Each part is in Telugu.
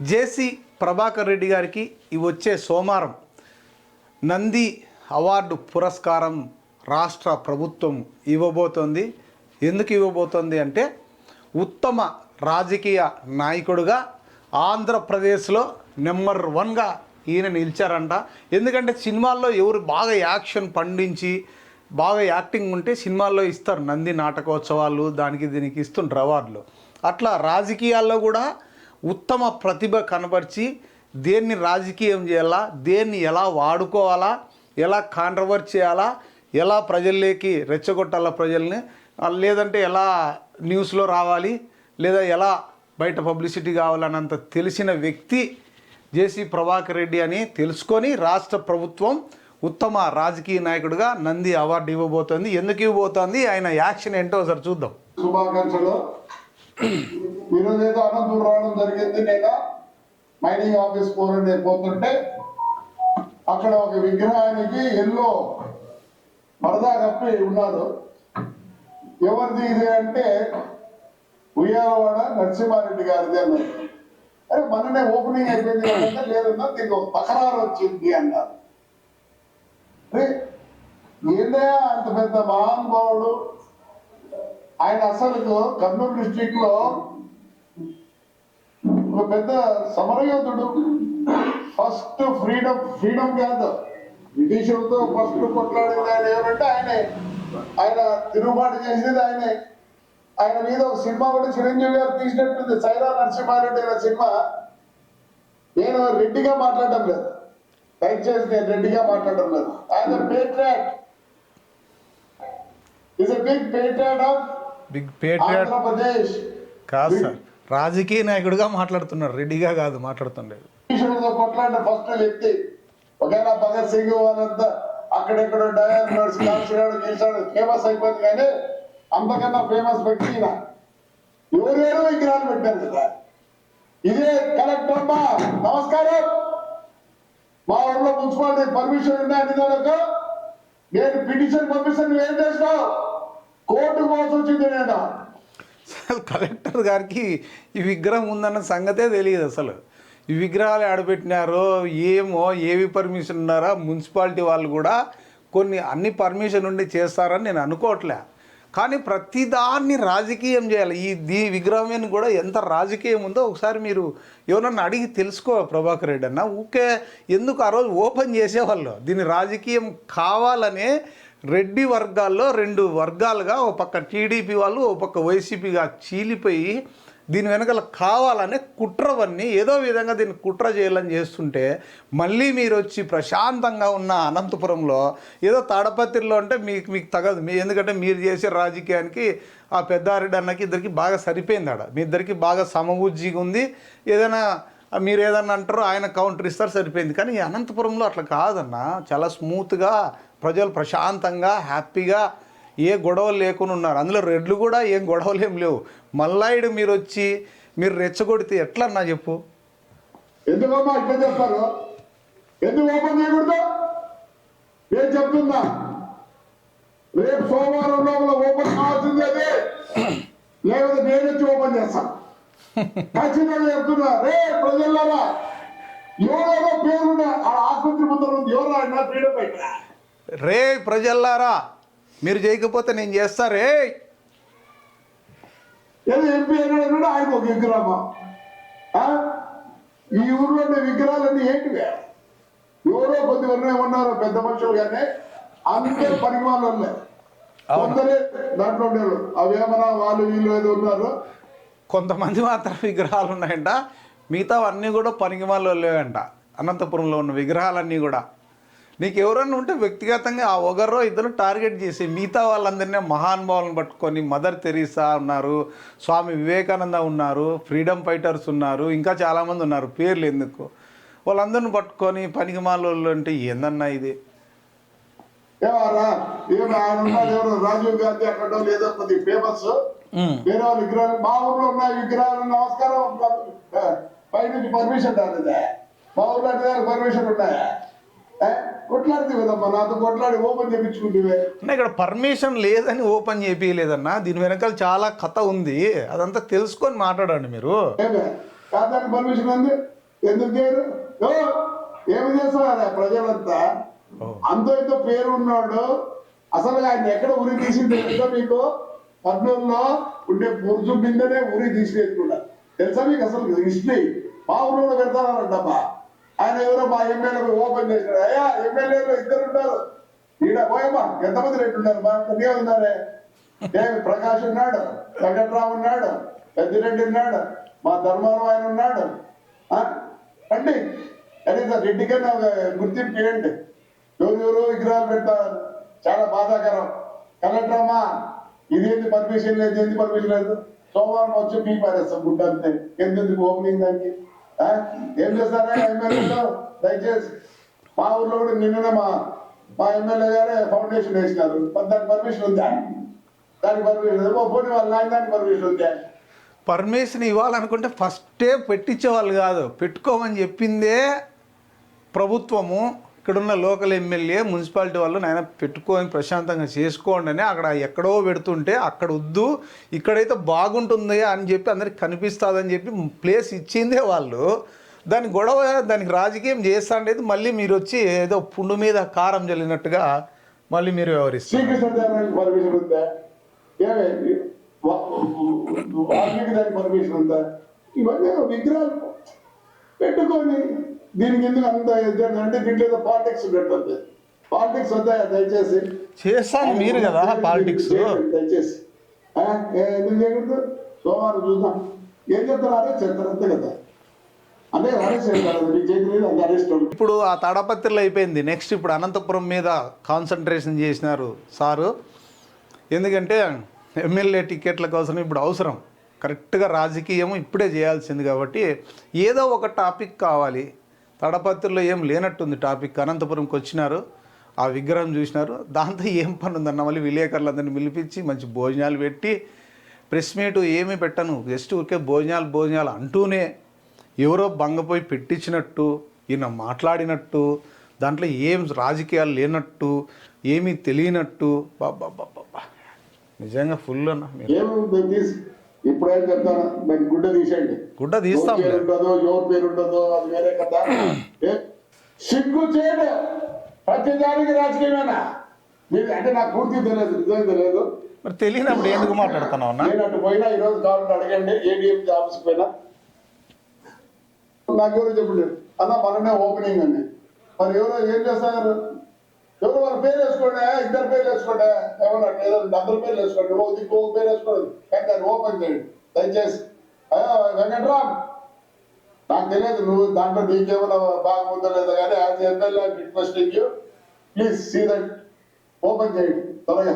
జేసీ ప్రభాకర్ రెడ్డి గారికి ఇవి వచ్చే సోమవారం నంది అవార్డు పురస్కారం రాష్ట్ర ప్రభుత్వం ఇవ్వబోతోంది. ఎందుకు ఇవ్వబోతోంది అంటే ఉత్తమ రాజకీయ నాయకుడుగా ఆంధ్రప్రదేశ్లో నెంబర్ వన్గా ఈయన నిలిచారంట. ఎందుకంటే సినిమాల్లో ఎవరు బాగా యాక్షన్ పండించి బాగా యాక్టింగ్ ఉంటే సినిమాల్లో ఇస్తారు నంది నాటకోత్సవాలు దానికి దీనికి ఇస్తుంటారు అవార్డులు. అట్లా రాజకీయాల్లో కూడా ఉత్తమ ప్రతిభ కనబరిచి దేన్ని రాజకీయం చేయాలా దేన్ని ఎలా వాడుకోవాలా ఎలా కాంట్రవర్ట్ చేయాలా ఎలా ప్రజల్లోకి రెచ్చగొట్టాలా ప్రజల్ని లేదంటే ఎలా న్యూస్లో రావాలి లేదా ఎలా బయట పబ్లిసిటీ కావాలన్నంత తెలిసిన వ్యక్తి జేసీ ప్రభాకర్ రెడ్డి అని తెలుసుకొని రాష్ట్ర ప్రభుత్వం ఉత్తమ రాజకీయ నాయకుడిగా నంది అవార్డు ఇవ్వబోతోంది. ఎందుకు ఇవ్వబోతోంది? ఆయన యాక్షన్ ఏంటో ఒకసారి చూద్దాం. శుభాకాంక్షలు. ఈరోజు ఏదో అనంతపురం రావడం జరిగింది. నేను మైనింగ్ ఆఫీస్ పోరండి పోతుంటే అక్కడ ఒక విగ్రహానికి ఎల్లో పరదా కప్పి ఉన్నారు ఎవరిది ఇది అంటే ఉయ్యాలవాడ నరసింహారెడ్డి గారిది అన్నారు. అరే మననే ఓపెనింగ్ అయిపోయింది కదంటే లేదన్నా దీనికి ఒక తకరారు వచ్చింది అన్నారు. ఏందయ్యా అంత పెద్ద మహానుభావుడు? ఆయన అసలు కర్నూలు డిస్టిక్లో ఒక పెద్ద సమరయోధుడు. ఫస్ట్ ఫ్రీడమ్ ఫ్రీడమ్ కాదు బ్రిటిషులతో ఫస్ట్ కొట్లాడింది ఆయన ఎవరంటే ఆయనే. ఆయన తిరుగుబాటు చేసేది ఆయనే. ఆయన మీద ఒక సినిమా కూడా చిరంజీవి గారు తీసినట్టుంది. సైరా నరసింహారెడ్డి అనే సినిమా. నేను రెడ్డిగా మాట్లాడడం లేదు. దయచేసి నేను రెడ్డిగా మాట్లాడడం లేదు. ఆయన patriot is a big patriot of big patriot Andhra Pradesh కాదు సార్. రాజకీయ నాయకుడిగా మాట్లాడుతున్నారు. రెడ్డిగా కాదు మాట్లాడుతుండేది. బ్రిటిషులతో కొట్లాడిన ఫస్ట్ వ్యక్తి. ఒకవేళ భగత్ సింగ్ వాళ్ళంతా అక్కడెక్కడ డయర్ చేశాడు ఫేమస్ అయిపోయింది కానీ అంతకన్నా ఫేమస్ వ్యక్తి ఈయన. ఎవరేడో విగ్రహాలు పెట్టారు కదా. ఇదే కలెక్టర్ అమ్మా నమస్కారం. మా ఊర్లో మున్సిపాలిటీ పర్మిషన్ ఉందా అన్ని దానికి నేను పిటిషన్ పంపిస్తాను నువ్వు ఏం చేసినావు? కోర్టు కోసం వచ్చింది నేను. అసలు కలెక్టర్ గారికి ఈ విగ్రహం ఉందన్న సంగతే తెలియదు అసలు. ఈ విగ్రహాలు ఆడబెట్టినారో ఏమో ఏవి పర్మిషన్ ఉన్నారా మున్సిపాలిటీ వాళ్ళు కూడా కొన్ని అన్ని పర్మిషన్ ఉండి చేస్తారని నేను అనుకోవట్లే. కానీ ప్రతిదాన్ని రాజకీయం చేయాలి. ఈ దీ విగ్రహం కూడా ఎంత రాజకీయం ఉందో ఒకసారి మీరు ఎవరన్నా అడిగి తెలుసుకో ప్రభాకర్ రెడ్డి అన్న. ఊకే ఎందుకు ఆ రోజు ఓపెన్ చేసేవాళ్ళు? దీన్ని రాజకీయం కావాలనే రెడ్డి వర్గాల్లో రెండు వర్గాలుగా ఓ పక్క టీడీపీ వాళ్ళు ఓ పక్క వైసీపీగా చీలిపోయి దీని వెనకాల కావాలనే కుట్రవన్నీ ఏదో విధంగా దీన్ని కుట్ర చేయాలని చేస్తుంటే మళ్ళీ మీరు వచ్చి ప్రశాంతంగా ఉన్న అనంతపురంలో ఏదో తాడపత్రిలో అంటే మీకు మీకు తగదు. మీ ఎందుకంటే మీరు చేసే రాజకీయానికి ఆ పెద్దారెడ్డి అన్నకి ఇద్దరికి బాగా సరిపోయింది ఆడ. మీ ఇద్దరికి బాగా సమబుజ్జిగా ఉంది. ఏదైనా మీరు ఏదన్నా అంటారో ఆయన కౌంటర్ ఇస్తారు సరిపోయింది. కానీ అనంతపురంలో అట్లా కాదన్న. చాలా స్మూత్గా ప్రజలు ప్రశాంతంగా హ్యాపీగా ఏ గొడవలు లేకుండా ఉన్నారు. అందులో రెడ్లు కూడా ఏం గొడవలు ఏం లేవు. మల్లాయుడు మీరు వచ్చి మీరు రెచ్చగొడితే ఎట్లా అన్నా చెప్పు. ఎందుకమ్మా ఇట్లా చెప్తారు? ఎందుకు ఓపెన్ చేయకూడదు? నేను చెప్తున్నా. రేపు సోమవారం లోపల ఓపెన్ కావాల్సింది అది. లేకపోతే నేను వచ్చి ఓపెన్ చేస్తాను ఖచ్చితంగా చెప్తున్నా. రే ప్రజల్లారా ఎవరో పేరున్న ఆ ఆసుపత్రి ముందర ఉంది. ఎవరు ఆయన ఫ్రీడమ్ బయట రే ప్రజల్లారా మీరు చేయకపోతే నేను చేస్తా రే. ఆయన ఒక విగ్రహమా? ఈ ఊర్లో ఉండే విగ్రహాలన్నీ ఏంటివే? ఎవరో కొద్ది ఉన్నారు పెద్ద మనుషులు కానీ అందరూ పరిమాణాలు ఉన్నాయి. కొందరే దాంట్లో ఉండేవారు అవేమన్నా వాళ్ళు వీళ్ళు ఏదో ఉన్నారు? కొంతమంది మాత్రం విగ్రహాలు ఉన్నాయంట మిగతా అన్నీ కూడా పనికిమాలో లేవంట అనంతపురంలో ఉన్న విగ్రహాలన్నీ కూడా. నీకు ఎవరన్నా ఉంటే వ్యక్తిగతంగా ఆ ఒకరో ఇద్దరు టార్గెట్ చేసి మిగతా వాళ్ళందరినీ మహానుభావులను పట్టుకొని మదర్ తెరీసా ఉన్నారు స్వామి వివేకానంద ఉన్నారు ఫ్రీడమ్ ఫైటర్స్ ఉన్నారు ఇంకా చాలామంది ఉన్నారు. పేర్లు ఎందుకు? వాళ్ళందరిని పట్టుకొని పనికిమాలోళ్ళు అంటే ఏందన్నా ఇది? రాజీవ్ గాంధీ అక్కడ లేదో కొద్ది ఫేమస్. వేరే విగ్రహాలు మా ఊర్లో ఉన్న విగ్రహాలు నమస్కారం. పైనుంచి పర్మిషన్ రాలేదా? మా ఊర్లో పర్మిషన్ ఉన్నాయా? కొట్లాడితే కదమ్మా నాతో కొట్లాడి ఓపెన్ ఇక్కడ పర్మిషన్ లేదని ఓపెన్ చేపించలేదన్నా దీని వెనకాల చాలా కథ ఉంది. అదంతా తెలుసుకొని మాట్లాడండి మీరు. పర్మిషన్ ఉంది? ఎందుకు చేయరు? ఏమి చేస్తారా ప్రజలంతా. అంతో ఇంతో పేరు ఉన్నాడు అసలు ఆయన ఎక్కడ ఉరి తీసి తెలుసా మీకు? పట్నంలో ఉండే బుర్జు బిందెనే ఉరి తీసేసుకున్నా తెలుసా మీకు అసలు హిస్టరీ? మా ఊళ్ళో కూడా పెడతానంటమ్మా ఆయన ఎవరో మా ఎమ్మెల్యే ఓపెన్ చేశారు. అయ్యా ఎమ్మెల్యేలు ఇద్దరు ఉంటారు ఈడ పోయమ్మా ఎంతమంది రెడ్డి ఉన్నారు? మా కొద్దిగా ఉన్నారే ఏమి ప్రకాష్ ఉన్నాడు వెంకట్రావు ఉన్నాడు పెద్దిరెడ్డి ఉన్నాడు మా ధర్మారావు ఆయన ఉన్నాడు. ఆ? రండి. సార్ రెడ్డికైనా ఒక గుర్తింపు ఇవ్వండి ఎవరు విగ్రహాలు పెడతారు. చాలా బాధాకరం. కలెక్టర్ అమ్మా ఇదేంటి పర్మిషన్ లేదు ఏంది పర్మిషన్ లేదు? సోమవారం వచ్చి మీ పారేస్తాం గుడ్డంతే ఎందుకు ఓపెనింగ్ దానికి? ఏం చేస్తారా ఎమ్మెల్యేలో? దయచేసి. మా ఊర్లో కూడా నిన్ననే మా మా ఎమ్మెల్యే గారే ఫౌండేషన్ వేసినారు. దానికి పర్మిషన్ ఉందా? దానికి పర్మిషన్ పోనీ వాళ్ళ నాయన దానికి పర్మిషన్ ఉందా? పర్మిషన్ ఇవ్వాలనుకుంటే ఫస్టే పెట్టించేవాళ్ళు కాదు. పెట్టుకోమని చెప్పిందే ప్రభుత్వము. ఇక్కడున్న లోకల్ ఎమ్మెల్యే మున్సిపాలిటీ వాళ్ళు నాయన పెట్టుకొని ప్రశాంతంగా చేసుకోండి అని అక్కడ ఎక్కడో పెడుతుంటే అక్కడ వద్దు ఇక్కడైతే బాగుంటుంది అని చెప్పి అందరికి కనిపిస్తుందని చెప్పి ప్లేస్ ఇచ్చిందే వాళ్ళు. దాని గొడవ దానికి రాజకీయం చేస్తా అనేది మళ్ళీ మీరు వచ్చి ఏదో పుండు మీద కారం జల్లినట్టుగా మళ్ళీ మీరు వ్యవహరిస్తారు. వాల్మీకి దానికి పర్మిషన్ ఉందా? ఇవన్నీ విగ్రహాలు పెట్టుకొని దీనికి ఎందుకు అంత అంటే దీంట్లో ఏదో పాలిటిక్స్ పెట్టద్దు. పాలిటిక్స్ వద్దా? దయచేసి. చేస్తాను మీరు కదా పాలిటిక్స్ దయచేసి. ఎందుకు చేయకూడదు? సోమవారం చూద్దాం. ఏం చెప్తారు చేస్తారు అంతే కదా. ఇప్పుడు ఆ తాడపత్రిలో అయిపోయింది. నెక్స్ట్ ఇప్పుడు అనంతపురం మీద కాన్సన్ట్రేషన్ చేసినారు సారు. ఎందుకంటే ఎమ్మెల్యే టికెట్ల కోసం ఇప్పుడు అవసరం. కరెక్ట్గా రాజకీయం ఇప్పుడే చేయాల్సింది కాబట్టి ఏదో ఒక టాపిక్ కావాలి. తడపత్రిలో ఏం లేనట్టుంది టాపిక్. అనంతపురంకి వచ్చినారు ఆ విగ్రహం చూసినారు. దాంతో ఏం పని ఉందన్న మళ్ళీ విలేకరులందరినీ పిలిపించి మంచి భోజనాలు పెట్టి ప్రెస్ మీటు ఏమీ పెట్టను. జస్ట్ ఊరికే భోజనాలు భోజనాలు అంటూనే ఎవరో బంగపోయి పెట్టించినట్టు ఈయన మాట్లాడినట్టు దాంట్లో ఏం రాజకీయాలు లేనట్టు ఏమీ తెలియనట్టు. బాబా బాబా నిజంగా ఫుల్ అన్న ఇప్పుడేం చెప్తాను? దానికి గుడ్డ తీసేయండి. గుడ్డ తీస్తాం. పేరు ఉండదో ఎవరి పేరు ఉండదో అది వేరే కదా? సిగ్గు చేయడు ప్రతి దానికి రాజకీయమేనా? మీరు అంటే నాకు పూర్తి తెలియదు నిజం తెలియదు. మరి తెలియనప్పుడు ఎందుకు మాట్లాడుతున్నావు నేను అటు పోయినా ఈ రోజు కావాలంటే అడగండి ఏడిఎం ఆఫీస్కి పోయినా. నాకు ఎవరో చెప్పండి. అన్న మననే ఓపెనింగ్ అండి. మరి ఎవరో ఏం చేస్తారు? ఎవరు వాళ్ళ పేరు వేసుకోండి ఇద్దరు పేర్లు వేసుకోండి ఏమన్నా ఏదో అందరి పేర్లు వేసుకోండి ఓ దిక్కు పేరు వేసుకోండి. కానీ దాన్ని ఓపెన్ చేయండి. దయచేసి. వెంకట్రామ్ నాకు తెలియదు నువ్వు దాంట్లో నీకేమైనా బాగుందో లేదో కానీ as MLA requesting you. Please see that. Open చేయండి. త్వరగా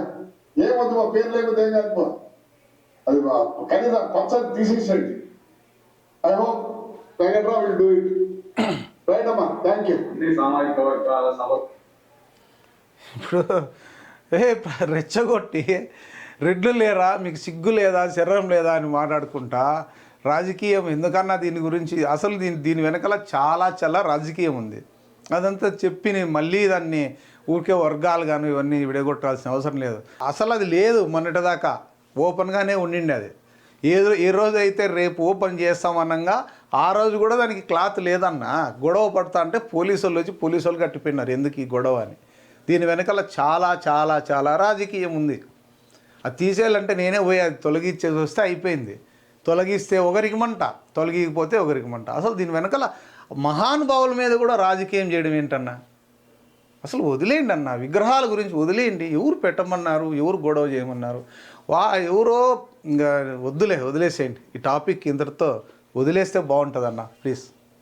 ఏమొద్దు మా పేరు లేకపోతే ఏం కాదు అది మా- కనీసం పచ్చని తీసేసండి I hope Venkatrao will do it right అమ్మా. థ్యాంక్ యూ సామాజిక వర్గాల సమ ఇప్పుడు ఏ రెచ్చగొట్టి రెడ్లు లేరా మీకు సిగ్గు లేదా శరీరం లేదా అని మాట్లాడుకుంటా రాజకీయం ఎందుకన్నా దీని గురించి అసలు దీని దీని వెనకాల చాలా చాలా రాజకీయం ఉంది. అదంతా చెప్పి నేను మళ్ళీ దాన్ని ఊరికే వర్గాలు కానీ ఇవన్నీ విడగొట్టాల్సిన అవసరం లేదు. అసలు అది లేదు మొన్నటిదాకా. ఓపెన్గానే ఉండిండి అది. ఏదో ఏ రోజు అయితే రేపు ఓపెన్ చేస్తామనగా ఆ రోజు కూడా దానికి క్లాత్ లేదన్న. గొడవ పడతా అంటే పోలీసు వాళ్ళు వచ్చి పోలీసు వాళ్ళు కట్టిపోయినారు. ఎందుకు ఈ గొడవ అని? దీని వెనకాల చాలా చాలా చాలా రాజకీయం ఉంది. అది తీసేయాలంటే నేనే పోయి అది తొలగించేసి వస్తే అయిపోయింది. తొలగిస్తే ఒకరికి మంట తొలగిపోతే ఒకరికి మంట. అసలు దీని వెనకాల మహానుభావుల మీద కూడా రాజకీయం చేయడం ఏంటన్నా? అసలు వదిలేయండి అన్న. విగ్రహాల గురించి వదిలేయండి. ఎవరు పెట్టమన్నారు? ఎవరు గొడవ చేయమన్నారు? వా ఎవరో ఇంకా వద్దులే వదిలేసేయండి. ఈ టాపిక్ ఇంతటితో వదిలేస్తే బాగుంటుందన్న ప్లీజ్.